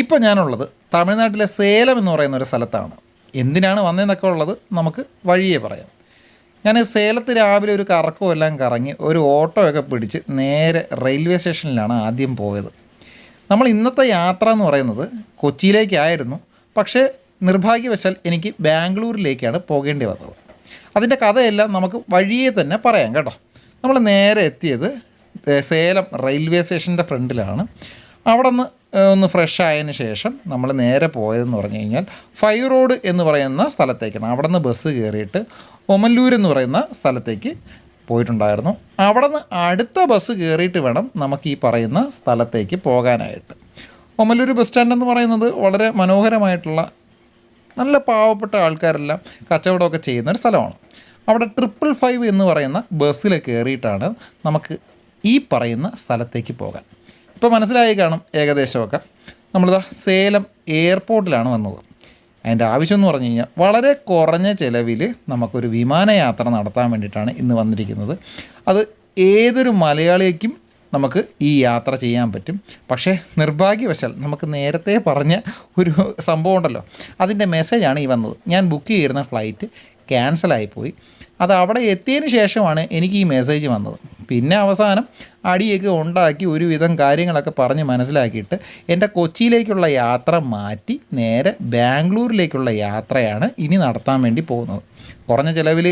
ഇപ്പോൾ ഞാനുള്ളത് തമിഴ്നാട്ടിലെ സേലം എന്ന് പറയുന്ന ഒരു സ്ഥലത്താണ്. എന്തിനാണ് വന്നതെന്നൊക്കെ ഉള്ളത് നമുക്ക് വഴിയെ പറയാം. ഞാൻ സേലത്ത് രാവിലെ ഒരു കറക്കവും എല്ലാം കറങ്ങി ഒരു ഓട്ടോയൊക്കെ പിടിച്ച് നേരെ റെയിൽവേ സ്റ്റേഷനിലാണ് ആദ്യം പോയത്. നമ്മൾ ഇന്നത്തെ യാത്ര എന്ന് പറയുന്നത് കൊച്ചിയിലേക്കായിരുന്നു. പക്ഷേ നിർഭാഗ്യവശാൽ എനിക്ക് ബാംഗ്ലൂരിലേക്കാണ് പോകേണ്ടി വന്നത്. അതിന്റെ കഥയെല്ലാം നമുക്ക് വഴിയെ തന്നെ പറയാം കേട്ടോ. നമ്മൾ നേരെ എത്തിയത് സേലം റെയിൽവേ സ്റ്റേഷന്റെ ഫ്രണ്ടിലാണ്. അവിടെ നിന്ന് ഒന്ന് ഫ്രഷ് ആയതിന് ശേഷം നമ്മൾ നേരെ പോയതെന്ന് പറഞ്ഞു കഴിഞ്ഞാൽ ഫൈവ് റോഡ് എന്ന് പറയുന്ന സ്ഥലത്തേക്കാണ്. അവിടെ നിന്ന് ബസ് കയറിയിട്ട് ഒമല്ലൂർ എന്ന് പറയുന്ന സ്ഥലത്തേക്ക് പോയിട്ടുണ്ടായിരുന്നു. അവിടെ നിന്ന് അടുത്ത ബസ് കയറിയിട്ട് വേണം നമുക്ക് ഈ പറയുന്ന സ്ഥലത്തേക്ക് പോകാനായിട്ട്. ഒമല്ലൂർ ബസ് സ്റ്റാൻഡ് എന്ന് പറയുന്നത് വളരെ മനോഹരമായിട്ടുള്ള നല്ല പാവപ്പെട്ട ആൾക്കാരെല്ലാം കച്ചവടമൊക്കെ ചെയ്യുന്ന ഒരു സ്ഥലമാണ്. അവിടെ ട്രിപ്പിൾ ഫൈവ് എന്ന് പറയുന്ന ബസ്സിൽ കയറിയിട്ടാണ് നമുക്ക് ഈ പറയുന്ന സ്ഥലത്തേക്ക് പോകാൻ. ഇപ്പോൾ മനസ്സിലായി കാണും ഏകദേശമൊക്കെ. നമ്മളിതാ സേലം എയർപോർട്ടിലാണ് വന്നത്. അതിന്റെ ആവശ്യം എന്ന് പറഞ്ഞു കഴിഞ്ഞാൽ വളരെ കുറഞ്ഞ ചിലവിൽ നമുക്കൊരു വിമാനയാത്ര നടത്താൻ വേണ്ടിയിട്ടാണ് ഇന്ന് വന്നിരിക്കുന്നത്. അത് ഏതൊരു മലയാളിക്കും നമുക്ക് ഈ യാത്ര ചെയ്യാൻ പറ്റും. പക്ഷേ നിർഭാഗ്യവശാൽ നമുക്ക് നേരത്തെ പറഞ്ഞ ഒരു സംഭവം ഉണ്ടല്ലോ. അതിന്റെ മെസ്സേജാണ് ഈ വന്നത്. ഞാൻ ബുക്ക് ചെയ്തിരുന്ന ഫ്ലൈറ്റ് ക്യാൻസലായിപ്പോയി അത് അവിടെ എത്തിയതിന് ശേഷമാണ് എനിക്ക് ഈ മെസ്സേജ് വന്നത്. പിന്നെ അവസാനം അടിയൊക്കെ ഉണ്ടാക്കി ഒരുവിധം കാര്യങ്ങളൊക്കെ പറഞ്ഞ് മനസ്സിലാക്കിയിട്ട് എന്റെ കൊച്ചിയിലേക്കുള്ള യാത്ര മാറ്റി നേരെ ബാംഗ്ലൂരിലേക്കുള്ള യാത്രയാണ് ഇനി നടത്താൻ വേണ്ടി പോകുന്നത്. കുറഞ്ഞ ചിലവിൽ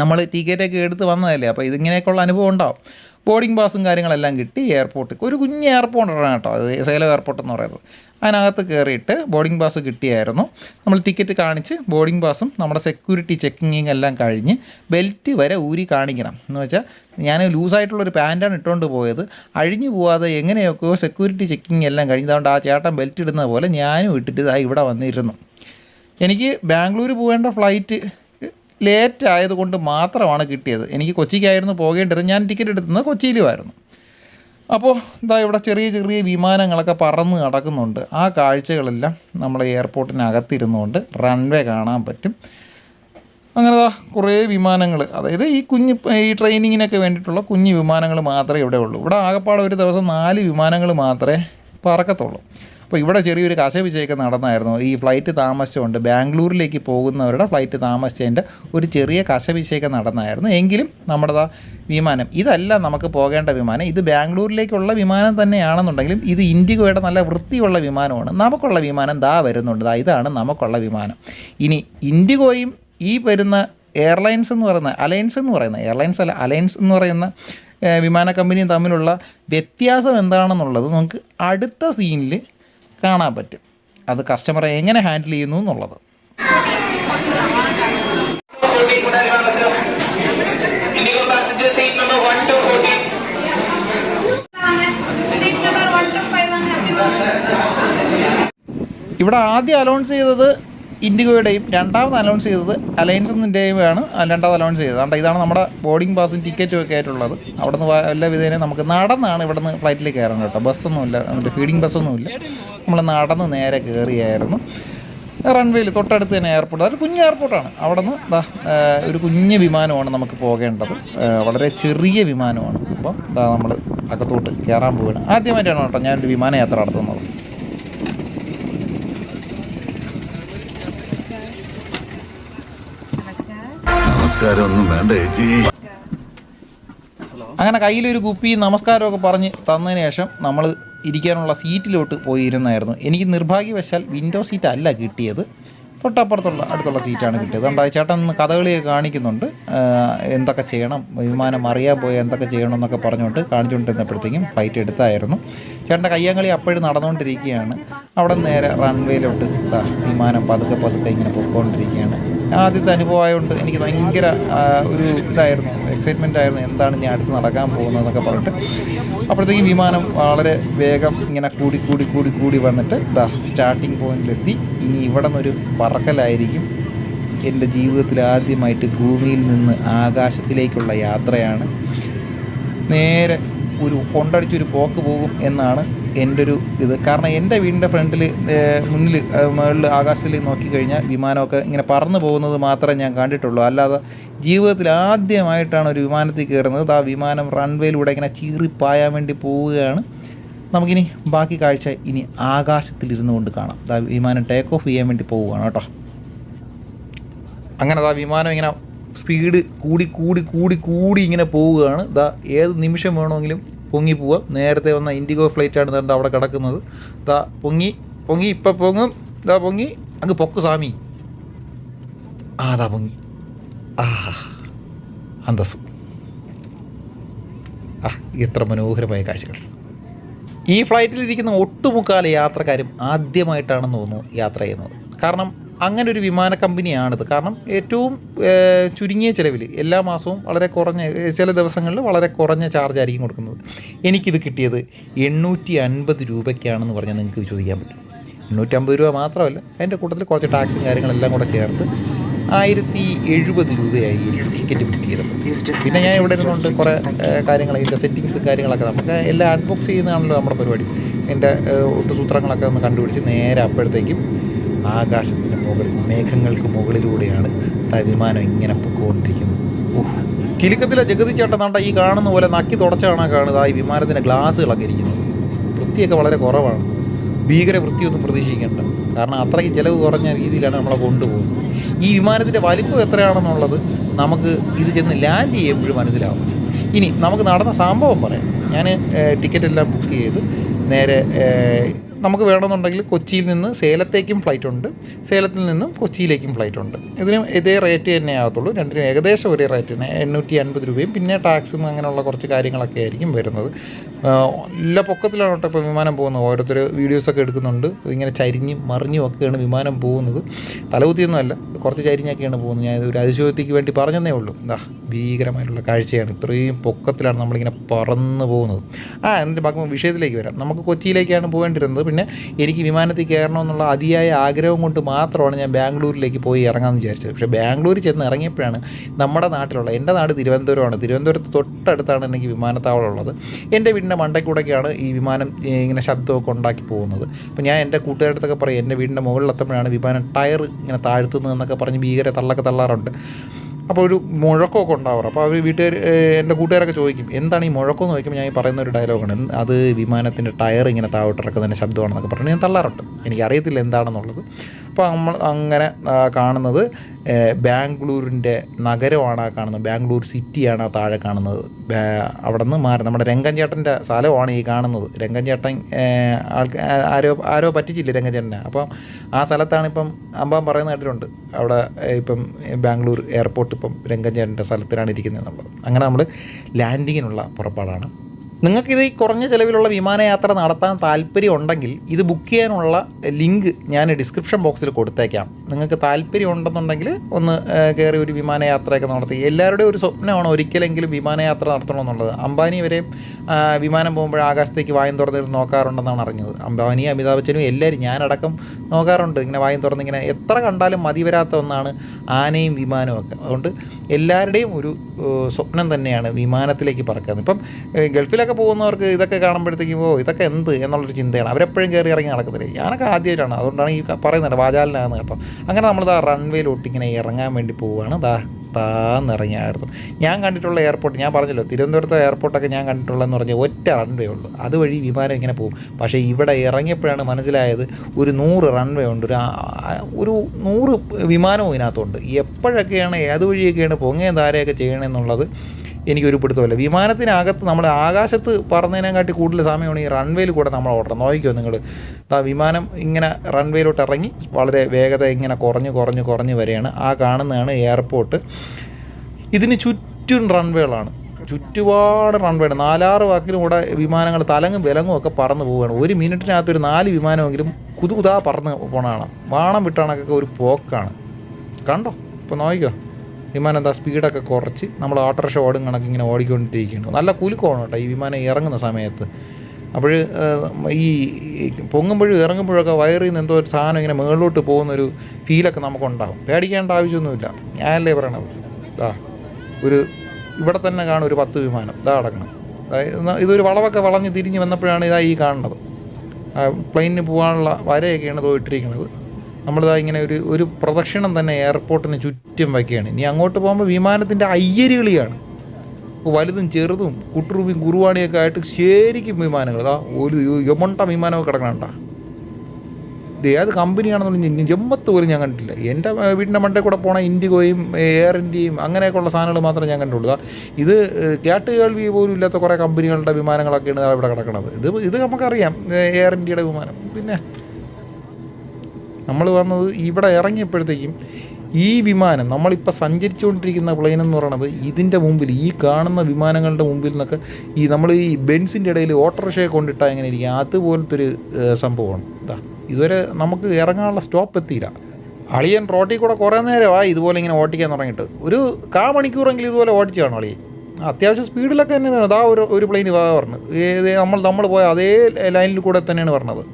നമ്മൾ ടിക്കറ്റൊക്കെ എടുത്ത് വന്നതല്ലേ? അപ്പോൾ ഇതിങ്ങനെയൊക്കെയുള്ള അനുഭവം ഉണ്ടാവും. ബോർഡിംഗ് പാസും കാര്യങ്ങളെല്ലാം കിട്ടി എയർപോർട്ട് ഒരു കുഞ്ഞ് എയർപോർട്ടാണ് കേട്ടോ അത് സേലം എയർപോർട്ട് എന്ന് പറയുന്നത്. അതിനകത്ത് കയറിയിട്ട് ബോർഡിംഗ് പാസ് കിട്ടിയായിരുന്നു. നമ്മൾ ടിക്കറ്റ് കാണിച്ച് ബോർഡിംഗ് പാസും നമ്മുടെ സെക്യൂരിറ്റി ചെക്കിങ്ങും എല്ലാം കഴിഞ്ഞ് ബെൽറ്റ് വരെ ഊരി കാണിക്കണം. എന്ന് വെച്ചാൽ ഞാൻ ലൂസായിട്ടുള്ളൊരു പാന്റാണ് ഇട്ടുകൊണ്ട് പോയത്. അഴിഞ്ഞു പോവാതെ എങ്ങനെയൊക്കെയോ സെക്യൂരിറ്റി ചെക്കിങ് എല്ലാം കഴിഞ്ഞ് അതുകൊണ്ട് ആ ചേട്ടൻ ബെൽറ്റ് ഇടുന്ന പോലെ ഞാനും ഇട്ടിട്ട് ഇതാ ഇവിടെ വന്നിരുന്നു. എനിക്ക് ബാംഗ്ലൂർ പോകേണ്ട ഫ്ലൈറ്റ് ലേറ്റ് ആയതുകൊണ്ട് മാത്രമാണ് കിട്ടിയത്. എനിക്ക് കൊച്ചിക്കായിരുന്നു പോകേണ്ടത്. ഞാൻ ടിക്കറ്റ് എടുത്തുന്നത് കൊച്ചിയിലുമായിരുന്നു. അപ്പോൾ ഇതാ ഇവിടെ ചെറിയ ചെറിയ വിമാനങ്ങളൊക്കെ പറന്ന് നടക്കുന്നുണ്ട്. ആ കാഴ്ചകളെല്ലാം നമ്മൾ എയർപോർട്ടിനകത്തിരുന്നുകൊണ്ട് റൺവേ കാണാൻ പറ്റും. അങ്ങനെ കുറേ വിമാനങ്ങൾ അതായത് ഈ കുഞ്ഞ് ഈ ട്രെയിനിങ്ങിനൊക്കെ വേണ്ടിയിട്ടുള്ള കുഞ്ഞു വിമാനങ്ങൾ മാത്രമേ ഇവിടെ ഉള്ളൂ. ഇവിടെ ആകപ്പാടെ ഒരു ദിവസം നാല് വിമാനങ്ങൾ മാത്രമേ പറക്കത്തുള്ളൂ. അപ്പോൾ ഇവിടെ ചെറിയൊരു കശപിശയൊക്കെ നടന്നായിരുന്നു. ഈ ഫ്ലൈറ്റ് താമസിച്ചുകൊണ്ട് ബാംഗ്ലൂരിലേക്ക് പോകുന്നവരുടെ ഫ്ലൈറ്റ് താമസിച്ചതിന്റെ ഒരു ചെറിയ കശപിശയൊക്കെ നടന്നായിരുന്നു. എങ്കിലും നമ്മുടെ വിമാനം ഇതല്ല നമുക്ക് പോകേണ്ട വിമാനം ഇത് ബാംഗ്ലൂരിലേക്കുള്ള വിമാനം തന്നെയാണെന്നുണ്ടെങ്കിലും ഇത് ഇൻഡിഗോയുടെ നല്ല വൃത്തിയുള്ള വിമാനമാണ്. നമുക്കുള്ള വിമാനം ദാ വരുന്നുണ്ട്. ദാ ഇതാണ് നമുക്കുള്ള വിമാനം. ഇനി ഇൻഡിഗോയും ഈ വരുന്ന എയർലൈൻസ് എന്ന് പറയുന്ന അലയൻസ് എന്ന് പറയുന്ന എയർലൈൻസ് അല്ല അലയൻസ് എന്ന് പറയുന്ന വിമാന കമ്പനിയും തമ്മിലുള്ള വ്യത്യാസം എന്താണെന്നുള്ളത് നമുക്ക് അടുത്ത സീനിൽ കാണാൻ പറ്റും അത് കസ്റ്റമറെ എങ്ങനെ ഹാൻഡിൽ ചെയ്യുന്നു എന്നുള്ളത് 14 ഉണ്ടായിരുന്ന sir Indigo passenger seat number 1 to 14 Seat number one to five one everyone. ഇവിടെ ആദ്യം അലോൺസ് ചെയ്തത് ഇൻഡിഗോയുടെയും രണ്ടാമത് അനൗൺസ് ചെയ്തത് അലയൻസിന്റെയുമാണ് രണ്ടാമത് അനൗൺസ് ചെയ്തത്. അതുകൊണ്ട് ഇതാണ് നമ്മുടെ ബോർഡിംഗ് പാസും ടിക്കറ്റും ഒക്കെ ആയിട്ടുള്ളത്. അവിടെ നിന്ന് എല്ലാ വിധേന നമുക്ക് നടന്നാണ് ഇവിടെ നിന്ന് ഫ്ലൈറ്റിൽ കയറണം കേട്ടോ. ബസ്സൊന്നുമില്ല മറ്റേ ഫീഡിംഗ് ബസ്സൊന്നുമില്ല. നമ്മൾ നടന്ന് നേരെ കയറിയായിരുന്നു. റൺവേയിൽ തൊട്ടടുത്ത് തന്നെ എയർപോർട്ട് അതൊരു കുഞ്ഞ് എയർപോർട്ടാണ് അവിടെ നിന്ന് ഒരു കുഞ്ഞ് വിമാനമാണ് നമുക്ക് പോകേണ്ടത്. വളരെ ചെറിയ വിമാനമാണ്. അപ്പം നമ്മൾ അകത്തോട്ട് കയറാൻ പോവുകയാണ്. ആദ്യമായിട്ടാണ് കേട്ടോ ഞാനൊരു വിമാനയാത്ര നടത്തുന്നത്. നമസ്കാരം ഒന്നും വേണ്ട ചേച്ചി. അങ്ങനെ കയ്യിലൊരു കുപ്പി നമസ്കാരമൊക്കെ പറഞ്ഞ് തന്നതിന് ശേഷം നമ്മൾ ഇരിക്കാനുള്ള സീറ്റിലോട്ട് പോയി ഇരുന്നായിരുന്നു എനിക്ക് നിർഭാഗ്യവശാൽ വിൻഡോ സീറ്റ് അല്ല കിട്ടിയത്. തൊട്ടപ്പുറത്തുള്ള അടുത്തുള്ള സീറ്റാണ് കിട്ടിയത്. അതുകൊണ്ട് ചേട്ടൻ ഇന്ന് കഥകളിയൊക്കെ കാണിക്കുന്നുണ്ട്. എന്തൊക്കെ ചെയ്യണം വിമാനം അറിയാൻ പോയി എന്തൊക്കെ ചെയ്യണം എന്നൊക്കെ പറഞ്ഞുകൊണ്ട് കാണിച്ചുകൊണ്ടിരുന്നപ്പോഴത്തേക്കും ഫ്ലൈറ്റ് എടുത്തായിരുന്നു. ചേട്ടന്റെ കയ്യാങ്കളി അപ്പോഴും നടന്നുകൊണ്ടിരിക്കുകയാണ്. അവിടെ നേരെ റൺവേയിലോട്ട് വിമാനം പതുക്കെ പതുക്കെ ഇങ്ങനെ പോയിക്കൊണ്ടിരിക്കുകയാണ്. ആദ്യത്തെ അനുഭവമായതുകൊണ്ട് എനിക്ക് ഭയങ്കര ഒരു ഇതായിരുന്നു. എക്സൈറ്റ്മെന്റ് ആയിരുന്നു. എന്താണ് ഞാൻ അടുത്ത് നടക്കാൻ പോകുന്നതെന്നൊക്കെ പറഞ്ഞിട്ട്. അപ്പോഴത്തേക്കും വിമാനം വളരെ വേഗം ഇങ്ങനെ കൂടി കൂടി കൂടി കൂടി വന്നിട്ട് ദാ സ്റ്റാർട്ടിംഗ് പോയിന്റിലെത്തി ഇനി ഇവിടെ നിന്നൊരു പറക്കലായിരിക്കും എന്റെ ജീവിതത്തിൽ ആദ്യമായിട്ട് ഭൂമിയിൽ നിന്ന് ആകാശത്തിലേക്കുള്ള യാത്രയാണ്. നേരെ ഒരു കൊണ്ടടിച്ചൊരു പോക്ക് പോകും എന്നാണ് എന്റെ ഒരു ഇത്. കാരണം എന്റെ വീടിന്റെ ഫ്രണ്ടിൽ മുന്നിൽ മുകളിൽ ആകാശത്തിൽ നോക്കിക്കഴിഞ്ഞാൽ വിമാനമൊക്കെ ഇങ്ങനെ പറന്നു പോകുന്നത് മാത്രമേ ഞാൻ കണ്ടിട്ടുള്ളൂ. അല്ലാതെ ജീവിതത്തിൽ ആദ്യമായിട്ടാണ് ഒരു വിമാനത്തിൽ കയറുന്നത്. ആ വിമാനം റൺവേയിലൂടെ ഇങ്ങനെ ചീറിപ്പായാൻ വേണ്ടി പോവുകയാണ്. നമുക്കിനി ബാക്കി കാഴ്ച ഇനി ആകാശത്തിലിരുന്നു കൊണ്ട് കാണാം. ആ വിമാനം ടേക്ക് ഓഫ് ചെയ്യാൻ വേണ്ടി പോവുകയാണ് കേട്ടോ. അങ്ങനെ ആ വിമാനം ഇങ്ങനെ സ്പീഡ് കൂടി കൂടി കൂടി കൂടി ഇങ്ങനെ പോവുകയാണ്. ഇതാ ഏത് നിമിഷം വേണമെങ്കിലും പൊങ്ങി പോവുക നേരത്തെ വന്ന ഇൻഡിഗോ ഫ്ലൈറ്റാണ് ദാണ്ട് അവിടെ കിടക്കുന്നത്. ദാ പൊങ്ങി പൊങ്ങി ഇപ്പം പൊങ്ങും. ദാ പൊങ്ങി അങ്ങ് പൊക്ക് സ്വാമി. ആ ദാ പൊങ്ങി. ആ അന്തസ് ആ എത്ര മനോഹരമായ കാഴ്ചകൾ. ഈ ഫ്ലൈറ്റിലിരിക്കുന്ന ഒട്ടുമുക്കാല യാത്രക്കാരും ആദ്യമായിട്ടാണെന്ന് തോന്നുന്നു യാത്ര ചെയ്യുന്നത്. കാരണം അങ്ങനെ ഒരു വിമാന കമ്പനിയാണിത്. കാരണം ഏറ്റവും ചുരുങ്ങിയ ചിലവിൽ എല്ലാ മാസവും വളരെ കുറഞ്ഞ ചില ദിവസങ്ങളിൽ വളരെ കുറഞ്ഞ ചാർജ് ആയിരിക്കും കൊടുക്കുന്നത്. എനിക്കിത് കിട്ടിയത് എണ്ണൂറ്റി അൻപത് രൂപയ്ക്കാണെന്ന് പറഞ്ഞാൽ നിങ്ങൾക്ക് വിശ്വസിക്കാൻ പറ്റും. എണ്ണൂറ്റമ്പത് രൂപ മാത്രമല്ല അതിന്റെ കൂട്ടത്തിൽ കുറച്ച് ടാക്സും കാര്യങ്ങളെല്ലാം കൂടെ ചേർത്ത് ആയിരത്തി എഴുപത് രൂപയായി എനിക്ക് ടിക്കറ്റ് ബുക്ക് ചെയ്തപ്പോൾ പിന്നെ ഞാൻ ഇവിടെ ഇരുന്നുകൊണ്ട് കുറേ കാര്യങ്ങൾ ഇതിന്റെ സെറ്റിങ്സും കാര്യങ്ങളൊക്കെ നമുക്ക് എല്ലാം അൺബോക്സ് ചെയ്യുന്നതാണല്ലോ നമ്മുടെ പരിപാടി. എന്റെ ഒട്ടു സൂത്രങ്ങളൊക്കെ ഒന്ന് കണ്ടുപിടിച്ച് നേരെ അപ്പോഴത്തേക്കും ആകാശത്തിന് മുകളിൽ മേഘങ്ങൾക്ക് മുകളിലൂടെയാണ് തരിമാനം ഇങ്ങനെ പൊക്കോണ്ടിരിക്കുന്നത്. കിലുക്കത്തിലെ ജഗതി ചേട്ടൻ നാണ്ട ഈ കാണുന്ന പോലെ നക്കി തുടച്ചാണ് കാണുന്നത്. ആ ഈ വിമാനത്തിന്റെ ഗ്ലാസ്സുകളൊക്കെ ഇരിക്കുന്നത്. വൃത്തിയൊക്കെ വളരെ കുറവാണ്. ഭീകര വൃത്തിയൊന്നും പ്രതീക്ഷിക്കേണ്ട. കാരണം അത്രയ്ക്ക് ചിലവ് കുറഞ്ഞ രീതിയിലാണ് നമ്മളെ കൊണ്ടുപോകുന്നത്. ഈ വിമാനത്തിന്റെ വലിപ്പം എത്രയാണെന്നുള്ളത് നമുക്ക് ഇത് ചെന്ന് ലാൻഡ് ചെയ്യുമ്പോഴും മനസ്സിലാവും. ഇനി നമുക്ക് നടന്ന സംഭവം പറയാം. ഞാൻ ടിക്കറ്റ് എല്ലാം ബുക്ക് ചെയ്ത് നേരെ നമുക്ക് വേണമെന്നുണ്ടെങ്കിൽ കൊച്ചിയിൽ നിന്ന് സേലത്തേക്കും ഫ്ലൈറ്റ് ഉണ്ട്. സേലത്തിൽ നിന്നും കൊച്ചിയിലേക്കും ഫ്ലൈറ്റ് ഉണ്ട്. ഇതിനും ഇതേ റേറ്റ് തന്നെ ആകത്തുള്ളൂ. രണ്ടിനും ഏകദേശം ഒരേ റേറ്റ് തന്നെ. എണ്ണൂറ്റി അൻപത് രൂപയും. പിന്നെ ടാക്സും അങ്ങനെയുള്ള കുറച്ച് കാര്യങ്ങളൊക്കെ ആയിരിക്കും വരുന്നത്. എല്ലാ പൊക്കത്തിലാണ് കേട്ടോ ഇപ്പോൾ വിമാനം പോകുന്നത്. ഓരോരുത്തർ വീഡിയോസൊക്കെ എടുക്കുന്നുണ്ട്. ഇങ്ങനെ ചരിഞ്ഞും മറിഞ്ഞും ഒക്കെയാണ് വിമാനം പോകുന്നത്. തലകുത്തിയൊന്നുമല്ല. കുറച്ച് ചരിഞ്ഞൊക്കെയാണ് പോകുന്നത്. ഞാൻ ഒരു അതിശോധത്തിക്ക് വേണ്ടി പറഞ്ഞതേ ഉള്ളൂ. എന്താ ഭീകരമായിട്ടുള്ള കാഴ്ചയാണ്. ഇത്രയും പൊക്കത്തിലാണ് നമ്മളിങ്ങനെ പറന്ന് പോകുന്നത്. ആ എന്നിട്ട് ബാക്കി വിഷയത്തിലേക്ക് വരാം. നമുക്ക് കൊച്ചിയിലേക്കാണ് പോകേണ്ടിരുന്നത് പിന്നെ എനിക്ക് വിമാനത്തിൽ കയറണമെന്നുള്ള അതിയായ ആഗ്രഹം കൊണ്ട് മാത്രമാണ് ഞാൻ ബാംഗ്ലൂരിലേക്ക് പോയി ഇറങ്ങാമെന്ന് വിചാരിച്ചത്. പക്ഷേ ബാംഗ്ലൂർ ചെന്ന് ഇറങ്ങിയപ്പോഴാണ് നമ്മുടെ നാട്ടിലുള്ള എന്റെ നാട് തിരുവനന്തപുരമാണ്. തിരുവനന്തപുരത്ത് തൊട്ടടുത്താണ് എനിക്ക് വിമാനത്താവളം ഉള്ളത് എന്റെ വീടിന്റെ മണ്ടയ്ക്കൂടെയൊക്കെയാണ് ഈ വിമാനം ഇങ്ങനെ ശബ്ദമൊക്കെ ഉണ്ടാക്കി പോകുന്നത്. അപ്പോൾ ഞാൻ എന്റെ കൂട്ടുകാരുടെ അടുത്തൊക്കെ പറയും എന്റെ വീടിന്റെ മുകളിലെത്തുമ്പോഴാണ് വിമാനം ടയർ ഇങ്ങനെ താഴ്ത്തുന്നതെന്നൊക്കെ പറഞ്ഞ് ഭീകര തള്ളൊക്കെ തള്ളാറുണ്ട്. അപ്പോൾ ഒരു മുഴക്കമൊക്കെ ഉണ്ടാവാറ്. അപ്പോൾ അവർ വീട്ടുകാർ എന്റെ കൂട്ടുകാരൊക്കെ ചോദിക്കും എന്താണ് ഈ മുഴക്കം എന്ന് ചോദിക്കുമ്പോൾ ഞാൻ ഈ പറയുന്ന ഒരു ഡയലോഗാണ് അത് വിമാനത്തിന്റെ ടയർ ഇങ്ങനെ താഴോട്ടിറക്കുന്നതിന്റെ ശബ്ദമാണെന്നൊക്കെ പറഞ്ഞു ഞാൻ തള്ളാറുണ്ട്. എനിക്കറിയത്തില്ല എന്താണെന്നുള്ളത്. അപ്പോൾ നമ്മൾ അങ്ങനെ കാണുന്നത് ബാംഗ്ലൂരിന്റെ നഗരമാണ് ആ കാണുന്നത്. ബാംഗ്ലൂർ സിറ്റിയാണ് ആ താഴെ കാണുന്നത്. അവിടെ നിന്ന് മാറി. നമ്മുടെ രംഗൻ ചേട്ടന്റെ സ്ഥലമാണ് ഈ കാണുന്നത്. രംഗൻ ചേട്ടൻ ഏ, ആൾക്ക് ആരോ ആരോ പറ്റിച്ചില്ല രംഗൻ ചേട്ടനെ അപ്പം ആ സ്ഥലത്താണ് ഇപ്പം അമ്പാൻ പറയുന്ന കേട്ടിട്ടുണ്ട്. അവിടെ ഇപ്പം ബാംഗ്ലൂർ എയർപോർട്ട് ഇപ്പം രംഗൻ ചേട്ടന്റെ സ്ഥലത്തിലാണ് ഇരിക്കുന്നത് എന്നുള്ളത്. അങ്ങനെ നമ്മൾ ലാൻഡിങ്ങിനുള്ള പുറപ്പാടാണ്. നിങ്ങൾക്കിത് ഈ കുറഞ്ഞ ചിലവിലുള്ള വിമാനയാത്ര നടത്താൻ താല്പര്യം ഉണ്ടെങ്കിൽ ഇത് ബുക്ക് ചെയ്യാനുള്ള ലിങ്ക് ഞാൻ ഡിസ്ക്രിപ്ഷൻ ബോക്സിൽ കൊടുത്തേക്കാം. നിങ്ങൾക്ക് താല്പര്യം ഉണ്ടെന്നുണ്ടെങ്കിൽ ഒന്ന് കയറി ഒരു വിമാനയാത്രയൊക്കെ നടത്തി. എല്ലാവരുടെയും ഒരു സ്വപ്നമാണ് ഒരിക്കലെങ്കിലും വിമാനയാത്ര നടത്തണമെന്നുള്ളത്. അംബാനി വരെ വിമാനം പോകുമ്പോൾ ആകാശത്തേക്ക് വായും തുറന്നിരുന്ന് നോക്കാറുണ്ടെന്നാണ് അറിഞ്ഞത്. അംബാനി അമിതാഭ് ബച്ചനും എല്ലാവരും ഞാനടക്കം നോക്കാറുണ്ട്. ഇങ്ങനെ വായും തുറന്നിങ്ങനെ എത്ര കണ്ടാലും മതി വരാത്ത ഒന്നാണ് ആനയും വിമാനവും ഒക്കെ. അതുകൊണ്ട് എല്ലാവരുടെയും ഒരു സ്വപ്നം തന്നെയാണ് വിമാനത്തിലേക്ക് പറക്കുന്നത്. ഇപ്പം ഏഹ്, ഗൾഫിലൊക്കെ പോകുന്നവർക്ക് ഇതൊക്കെ കാണുമ്പോഴത്തേക്കും ഓ ഇതൊക്കെ എന്ത് എന്നുള്ളൊരു ചിന്തയാണ്. അവരെപ്പോഴും കയറി ഇറങ്ങി നടക്കത്തില്ല? ഞാനൊക്കെ ആദ്യമായിട്ടാണ് അതുകൊണ്ടാണ് ഈ പറയുന്നത് വാചാലനാകുന്നത് കേട്ടോ. അങ്ങനെ നമ്മൾ ആ റൺവേയിലോട്ട് ഇങ്ങനെ ഇറങ്ങാൻ വേണ്ടി പോവുകയാണ് ദാ താന്നിറങ്ങിയായിരുന്നു ഞാൻ കണ്ടിട്ടുള്ള എയർപോർട്ട് ഞാൻ പറഞ്ഞല്ലോ തിരുവനന്തപുരത്തെ എയർപോർട്ടൊക്കെ ഞാൻ കണ്ടിട്ടുള്ളതെന്ന് പറഞ്ഞാൽ ഒറ്റ റൺവേ ഉള്ളൂ. അതുവഴി വിമാനം ഇങ്ങനെ പോകും. പക്ഷേ ഇവിടെ ഇറങ്ങിയപ്പോഴാണ് മനസ്സിലായത് ഒരു നൂറ് റൺവേ ഉണ്ട്. ഒരു ഒരു നൂറ് വിമാനവും ഇതിനകത്തുണ്ട്. എപ്പോഴൊക്കെയാണ് ഏത് വഴിയൊക്കെയാണ് പൊങ്ങയും താരയൊക്കെ ചെയ്യണമെന്നുള്ളത് എനിക്കൊരു പിടുത്തമില്ല വിമാനത്തിനകത്ത് നമ്മൾ ആകാശത്ത് പറഞ്ഞതിനെക്കാട്ടി കൂടുതൽ സമയമാണ് ഈ റൺവേയിൽ കൂടെ നമ്മൾ ഓടണം. നോക്കിക്കോ നിങ്ങൾ ആ വിമാനം ഇങ്ങനെ റൺവേയിലോട്ട് ഇറങ്ങി വളരെ വേഗത ഇങ്ങനെ കുറഞ്ഞ് കുറഞ്ഞ് കുറഞ്ഞ് വരെയാണ്. ആ കാണുന്നതാണ് എയർപോർട്ട് ഇതിന് ചുറ്റും റൺവേകളാണ് ചുറ്റുപാട് റൺവേ നാലാറ് വാക്കിലും കൂടെ വിമാനങ്ങൾ തലങ്ങും വിലങ്ങും ഒക്കെ പറന്ന് പോവുകയാണ്. ഒരു മിനിറ്റിനകത്ത് ഒരു നാല് വിമാനമെങ്കിലും കുതുകുതാ പറന്ന് പോണതാണ് വാണം വിട്ടാണൊക്കെ ഒരു പോക്കാണ്. കണ്ടോ? ഇപ്പോൾ നോക്കിക്കോ. വിമാനം എന്താ സ്പീഡൊക്കെ കുറച്ച് നമ്മൾ ഓട്ടോറിക്ഷ ഓടും കണക്ക് ഇങ്ങനെ ഓടിക്കൊണ്ടിരിക്കുകയാണ് നല്ല കുലുക്കമാണ് കേട്ടോ ഈ വിമാനം ഇറങ്ങുന്ന സമയത്ത്. അപ്പോൾ ഈ പൊങ്ങുമ്പോഴും ഇറങ്ങുമ്പോഴൊക്കെ വയറിൽ നിന്ന് എന്തോ ഒരു സാധനം ഇങ്ങനെ മുകളിലോട്ട് പോകുന്നൊരു ഫീലൊക്കെ നമുക്കുണ്ടാകും പേടിക്കേണ്ട ആവശ്യമൊന്നുമില്ല. ഞാനല്ലേ പറയണത്. ഇതാ ഒരു ഇവിടെ തന്നെ കാണും ഒരു പത്ത് വിമാനം. ഇതാ അടക്കണം. ഇതൊരു വളവൊക്കെ വളഞ്ഞ് തിരിഞ്ഞ് വന്നപ്പോഴാണ് ഇതായി കാണുന്നത്. പ്ലെയിനിന് പോകാനുള്ള വരയൊക്കെയാണ് ഇതോ ഇട്ടിരിക്കുന്നത്. നമ്മളിതാ ഇങ്ങനെ ഒരു ഒരു പ്രദക്ഷിണം തന്നെ എയർപോർട്ടിന് ചുറ്റും വയ്ക്കുകയാണ്. ഇനി അങ്ങോട്ട് പോകുമ്പോൾ വിമാനത്തിന്റെ അയ്യരുകളിയാണ്. വലുതും ചെറുതും കുട്ടുറുബിയും കുറുവാണിയൊക്കെ ആയിട്ട് ശരിക്കും വിമാനങ്ങൾ. അതാ ഒരു യമണ്ട വിമാനമൊക്കെ കിടക്കണണ്ട? ഇത് ഏത് കമ്പനിയാണെന്നുള്ള ജമ്മത്ത് പോലും ഞാൻ കണ്ടിട്ടില്ല. എന്റെ വീടിന്റെ മണ്ടേ കൂടെ പോണ ഇൻഡിഗോയും എയർ ഇന്ത്യയും അങ്ങനെയൊക്കെയുള്ള സാധനങ്ങൾ മാത്രമേ ഞാൻ കണ്ടുള്ളൂ. ഇത് കേട്ട് കേൾവി പോലും ഇല്ലാത്ത കുറേ കമ്പനികളുടെ വിമാനങ്ങളൊക്കെയാണ് ഇവിടെ കിടക്കുന്നത് ഇത് ഇത് നമുക്കറിയാം എയർ ഇന്ത്യയുടെ വിമാനം. പിന്നെ നമ്മൾ വന്നത് ഇവിടെ ഇറങ്ങിയപ്പോഴത്തേക്കും ഈ വിമാനം നമ്മളിപ്പോൾ സഞ്ചരിച്ചുകൊണ്ടിരിക്കുന്ന പ്ലെയിൻ എന്ന് പറയുന്നത് ഇതിന്റെ മുമ്പിൽ ഈ കാണുന്ന വിമാനങ്ങളുടെ മുമ്പിൽ നിന്നൊക്കെ ഈ നമ്മൾ ഈ ബെൻസിന്റെ ഇടയിൽ ഓട്ടോറിക്ഷയെ കൊണ്ടിട്ടാൽ എങ്ങനെ ഇരിക്കും അതുപോലത്തെ ഒരു സംഭവമാണ്. ഇതാ ഇതുവരെ നമുക്ക് ഇറങ്ങാനുള്ള സ്റ്റോപ്പ് എത്തിയില്ല. അളിയൻ റോട്ടിൽ കൂടെ കുറേ നേരമായി ഇതുപോലെ ഇങ്ങനെ ഓട്ടിക്കാൻ തുടങ്ങിയിട്ട്. ഒരു കാ മണിക്കൂറെങ്കിലും ഇതുപോലെ ഓടിച്ചു കാണും അളിയൻ? അത്യാവശ്യം സ്പീഡിലൊക്കെ തന്നെ ഇതാ ഒരു ഒരു പ്ലെയിൻ ഇതാ പറഞ്ഞു. ഏത് നമ്മൾ നമ്മൾ പോയ അതേ ലൈനിൽ കൂടെ തന്നെയാണ് പറഞ്ഞത്.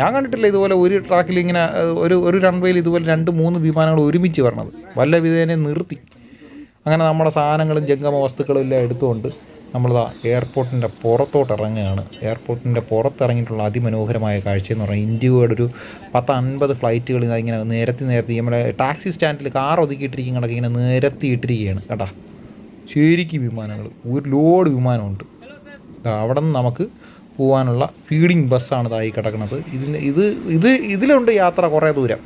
ഞാൻ കണ്ടിട്ടില്ല ഇതുപോലെ ഒരു ട്രാക്കിൽ ഇങ്ങനെ ഒരു ഒരു റൺവേയിൽ ഇതുപോലെ രണ്ട് മൂന്ന് വിമാനങ്ങൾ ഒരുമിച്ച് വരണത്. വല്ല വിധേനെ നിർത്തി. അങ്ങനെ നമ്മുടെ സാധനങ്ങളും ജംഗമ വസ്തുക്കളും എല്ലാം എടുത്തുകൊണ്ട് നമ്മളിതാ എയർപോർട്ടിന്റെ പുറത്തോട്ട് ഇറങ്ങുകയാണ് എയർപോർട്ടിന്റെ പുറത്തിറങ്ങിയിട്ടുള്ള അതിമനോഹരമായ കാഴ്ച എന്ന് പറഞ്ഞാൽ ഇൻഡ്യയുടെ ഒരു പത്ത് അൻപത് ഫ്ലൈറ്റുകൾ ഇങ്ങനെ നിരത്തി നിരത്തി നമ്മുടെ ടാക്സി സ്റ്റാൻഡിൽ കാർ ഒതുക്കിയിട്ടിരിക്കും കണക്ക് ഇങ്ങനെ നിരത്തിയിട്ടിരിക്കുകയാണ് കേട്ടാ ശരിക്കും വിമാനങ്ങൾ. ഒരു ലോഡ് വിമാനമുണ്ട്. അവിടെ നിന്ന് നമുക്ക് പോകാനുള്ള ഫീഡിങ് ബസ്സാണ് ഇതായി കിടക്കുന്നത് ഇതിന് ഇത് ഇത് ഇതിലുണ്ട് യാത്ര കുറേ ദൂരം.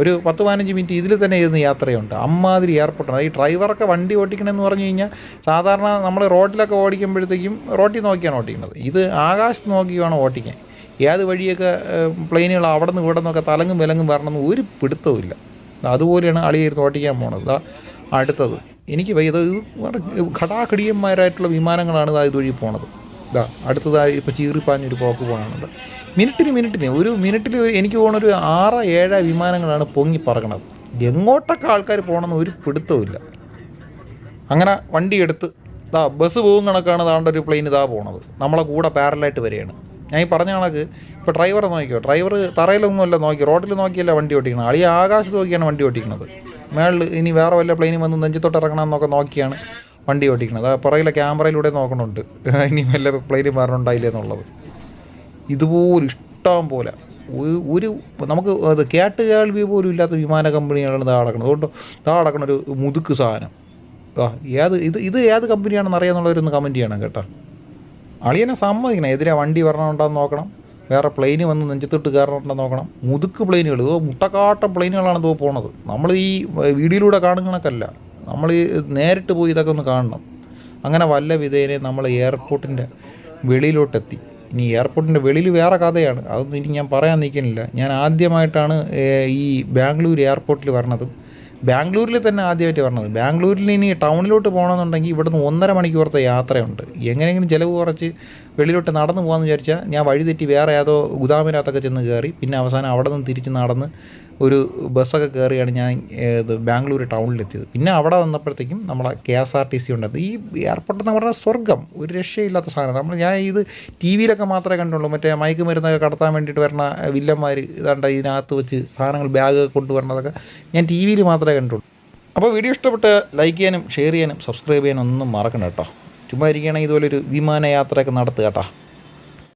ഒരു പത്ത് പതിനഞ്ച് മിനിറ്റ് ഇതിൽ തന്നെ ഇരുന്ന് യാത്രയുണ്ട്. അമ്മാതിരി എയർപോർട്ടാണ് ഈ ഡ്രൈവറൊക്കെ വണ്ടി ഓടിക്കണമെന്ന് പറഞ്ഞു കഴിഞ്ഞാൽ സാധാരണ നമ്മൾ റോഡിലൊക്കെ ഓടിക്കുമ്പോഴത്തേക്കും റോട്ടിൽ നോക്കിയാണ് ഓടിക്കുന്നത് ഇത് ആകാശത്ത് നോക്കിയാണ് ഓടിക്കാൻ ഏത് വഴിയൊക്കെ പ്ലെയിനുകൾ അവിടെ നിന്ന് ഇവിടെ നിന്നൊക്കെ തലങ്ങും വിലങ്ങും വരണമെന്ന് ഒരു പിടുത്തവുമില്ല അതുപോലെയാണ് അളിയായിരുന്നു ഓടിക്കാൻ ദാ അടുത്തത്. എനിക്ക് വയ്യ ഇത് ഘടാഘടിയന്മാരായിട്ടുള്ള വിമാനങ്ങളാണ് ഇതാ ഇതുവഴി പോണത്. ഇതാ അടുത്തതായി ഇപ്പോൾ ചീറിപ്പാഞ്ഞൊരു പോക്ക് പോകാനുണ്ട്. മിനിറ്റിന് മിനിറ്റിന് ഒരു മിനിറ്റിൽ എനിക്ക് പോകുന്ന ഒരു ആറ് ഏഴ് വിമാനങ്ങളാണ് പൊങ്ങി പറക്കണത്. എങ്ങോട്ടൊക്കെ ആൾക്കാർ പോകണമെന്ന് ഒരു പിടുത്തവും അങ്ങനെ വണ്ടി എടുത്ത് ഇതാ ബസ് പോകും കണക്കാണ് താണ്ട ഒരു പ്ലെയിൻ ഇതാ പോണത്. നമ്മളെ കൂടെ പാരലായിട്ട് വരികയാണ്. ഞാൻ ഈ പറഞ്ഞ കണക്ക് ഇപ്പോൾ ഡ്രൈവറെ നോക്കിയോ ഡ്രൈവർ തറയിലൊന്നുമല്ല നോക്കി റോഡിൽ നോക്കിയല്ല വണ്ടി ഓട്ടിക്കണം അളി ആകാശത്ത് നോക്കിയാണ് വണ്ടി ഓടിക്കുന്നത് മേളിൽ ഇനി വേറെ വല്ല പ്ലെയിനും വന്ന് നെഞ്ചത്തോട്ട് ഇറങ്ങണമെന്നൊക്കെ നോക്കിയാണ്. വണ്ടി ഓട്ടിക്കുന്നത് ആ പുറകിലെ ക്യാമറയിലൂടെ നോക്കണുണ്ട്. ഇനി വല്ല പ്ലെയിനും വരണുണ്ടായില്ലേ എന്നുള്ളത്. ഇതുപോലെ ഇഷ്ടം പോലെ. ഒരു- നമുക്ക് അത് കേട്ട് കേൾവി പോലും ഇല്ലാത്ത വിമാന കമ്പനിയാണ് ഇതാ നടക്കുന്നത്. അതുകൊണ്ട് ഇതാ നടക്കണ ഒരു മുതുക്ക് സാധനം. ആ ഏത് ഇത് ഇത് ഏത് കമ്പനിയാണെന്ന് അറിയാന്നുള്ളവരൊന്ന് കമന്റ് ചെയ്യണം കേട്ടോ. അളിയനെ സമ്മതിക്കണം. എതിരെ വണ്ടി വരണമുണ്ടോയെന്ന് നോക്കണം. വേറെ പ്ലെയിന് വന്ന് നെഞ്ചത്തിട്ട് കയറണമെന്ന് നോക്കണം. മുതുക്ക് പ്ലെയിനുകൾ ഇതോ മുട്ടക്കാട്ട പ്ലെയിനുകളാണ് ഇതോ പോണത്. നമ്മൾ ഈ വീഡിയോയിലൂടെ കാണുന്ന കണക്കല്ല നമ്മൾ ഈ നേരിട്ട് പോയി ഇതൊക്കെ ഒന്ന് കാണണം. അങ്ങനെ വല്ല വിധേനെ നമ്മൾ എയർപോർട്ടിന്റെ വെളിയിലോട്ടെത്തി. ഇനി എയർപോർട്ടിന്റെ വെളിയിൽ വേറെ കഥയാണ്. അതൊന്നും ഇനി ഞാൻ പറയാൻ നിൽക്കുന്നില്ല. ഞാൻ ആദ്യമായിട്ടാണ് ഈ ബാംഗ്ലൂർ എയർപോർട്ടിൽ വരണതും. ബാംഗ്ലൂരിൽ തന്നെ ആദ്യമായിട്ട് പറഞ്ഞത് ബാംഗ്ലൂരിൽ ഇനി ടൗണിലോട്ട് പോകണമെന്നുണ്ടെങ്കിൽ ഇവിടുന്ന് ഒന്നര മണിക്കൂറത്തെ യാത്രയുണ്ട്. എങ്ങനെയെങ്കിലും ചിലവ് കുറച്ച് വെളിയിലോട്ട് നടന്നു പോകാമെന്ന് വിചാരിച്ചാൽ ഞാൻ വഴി തെറ്റി വേറെ ഏതോ ഗുദാമിനകത്തൊക്കെ ചെന്ന് കയറി പിന്നെ അവസാനം അവിടെ നിന്ന് തിരിച്ച് നടന്ന് ഒരു ബസ്സൊക്കെ കയറിയാണ് ഞാൻ ഇത് ബാംഗ്ലൂർ ടൗണിലെത്തിയത്. പിന്നെ അവിടെ വന്നപ്പോഴത്തേക്കും നമ്മളെ K S R T C ഉണ്ട് ഈ എയർപോർട്ട് എന്ന് പറഞ്ഞാൽ സ്വർഗം ഒരു രക്ഷയില്ലാത്ത സാധനം. നമ്മൾ ഞാൻ ഇത് ടി വിയിലൊക്കെ മാത്രമേ കണ്ടുള്ളൂ. മറ്റേ മയക്ക് മരുന്നൊക്കെ കടത്താൻ വേണ്ടിയിട്ട് വരുന്ന വില്ലന്മാർ ഇതാണ്ട് ഇതിനകത്ത് വെച്ച് സാധനങ്ങൾ ബാഗ് കൊണ്ടുവരണതൊക്കെ ഞാൻ ടി വിയിൽ മാത്രമേ കണ്ടുള്ളൂ. അപ്പോൾ വീഡിയോ ഇഷ്ടപ്പെട്ട് ലൈക്ക് ചെയ്യാനും ഷെയർ ചെയ്യാനും സബ്സ്ക്രൈബ് ചെയ്യാനും ഒന്നും മറക്കണം കേട്ടോ. ചുമ്മാ ഇരിക്കുകയാണെങ്കിൽ ഇതുപോലൊരു വിമാനയാത്രയൊക്കെ നടത്തുക കേട്ടോ.